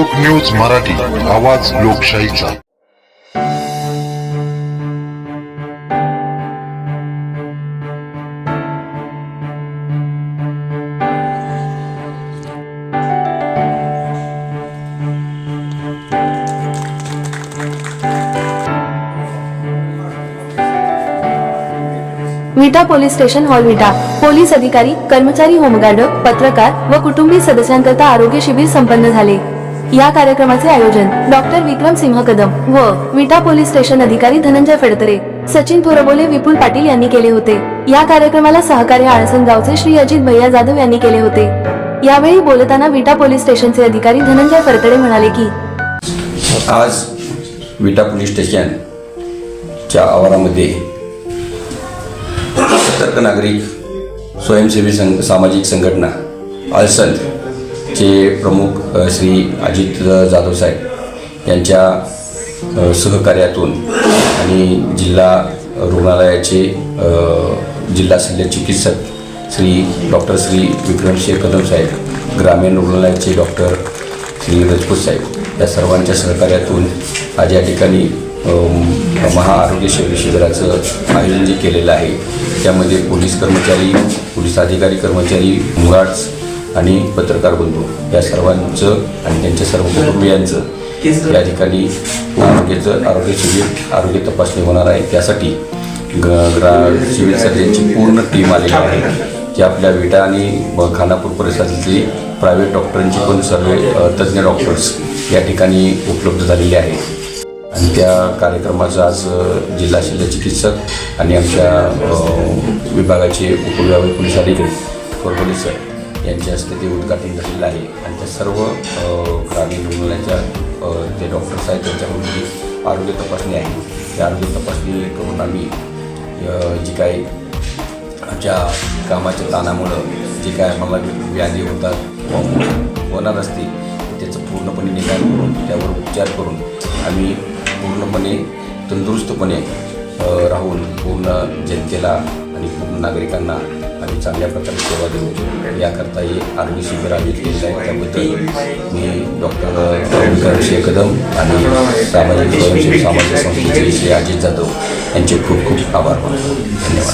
लोक न्यूज मराठी आवाज लोकशाहीचा. Vita police station hall Vita. Police अधिकारी कर्मचारी होमगार्ड पत्रकार व कुटुंबीय सदस्यांकरता आरोग्य शिबिर संपन्न झाले. या कार्यक्रमाचे आयोजन डॉक्टर विक्रम सिंह कदम व विटा पोलीस स्टेशन अधिकारी धनंजय फडतरे सचिन थोरबोले विपुल पाटील यांनी केले होते. या कार्यक्रमाला सहकार्य आळसन गावचे श्री अजित भैया जाधव यांनी केले होते. यावेळी बोलताना विटा पोलीस स्टेशनचे अधिकारी धनंजय फडतरे म्हणाले की आज विटा पोलीस स्टेशनच्या आवारामध्ये सतर्क नागरिक स्वयंसेवी संघ सामाजिक संघटना चे प्रमुख श्री अजित जाधव साहेब यांच्या सहकार्यातून आणि जिल्हा रुग्णालयाचे जिल्हा शल्य चिकित्सक श्री डॉक्टर श्री विक्रमशेख कदम साहेब ग्रामीण रुग्णालयाचे डॉक्टर श्री रजपूत साहेब या सर्वांच्या सहकार्यातून आज या ठिकाणी महाआरोग्य शिबिर शिबिराचं आयोजन जे केलेलं आहे त्यामध्ये पोलीस कर्मचारी पोलीस अधिकारी कर्मचारी मुलाट्स आणि पत्रकार बंधू या सर्वांचं आणि त्यांच्या सर्व कुटुंबियांचं या ठिकाणी आरोग्याचं आरोग्य शिबिर आरोग्य तपासणी होणार आहे. त्यासाठी ग ग्रा सिव्हिल यांची पूर्ण टीम आलेली आहे. की आपल्या विटा आणि खानापूर परिसरातली प्रायव्हेट डॉक्टरांची पण सर्व तज्ज्ञ डॉक्टर्स या ठिकाणी उपलब्ध झालेले आहेत आणि त्या कार्यक्रमाचं आज जिल्हा शल्य चिकित्सक आणि आमच्या विभागाचे उपविभागीय पोलीस अधिकारी सर. यांच्या हस्ते ते उद्घाटन झालेलं आहे. आणि त्या सर्व ग्रामीण रुग्णालयाच्या जे डॉक्टर्स आहेत त्यांच्याकडून जी आरोग्य तपासणी आहे. त्या आरोग्य तपासणी करून आम्ही जी काही आमच्या कामाच्या ताणामुळं जे काय आम्हाला व्याधी होतात होणार असते त्याचं पूर्णपणे निदान करून त्यावर उपचार करून आम्ही पूर्णपणे तंदुरुस्तपणे राहून पूर्ण जनतेला आणि पूर्ण नागरिकांना आणि चांगल्या प्रकारे सेवा देऊ. याकरता हे आरोग्य शिबिर आयोजित केलेलं आहे. त्याबद्दल मी डॉक्टर शेख कदम आणि सामाजिक स्वयंसेवी सामाजिक संस्थेचे श्री अजित जाधव यांचे खूप खूप आभार मानतो. धन्यवाद.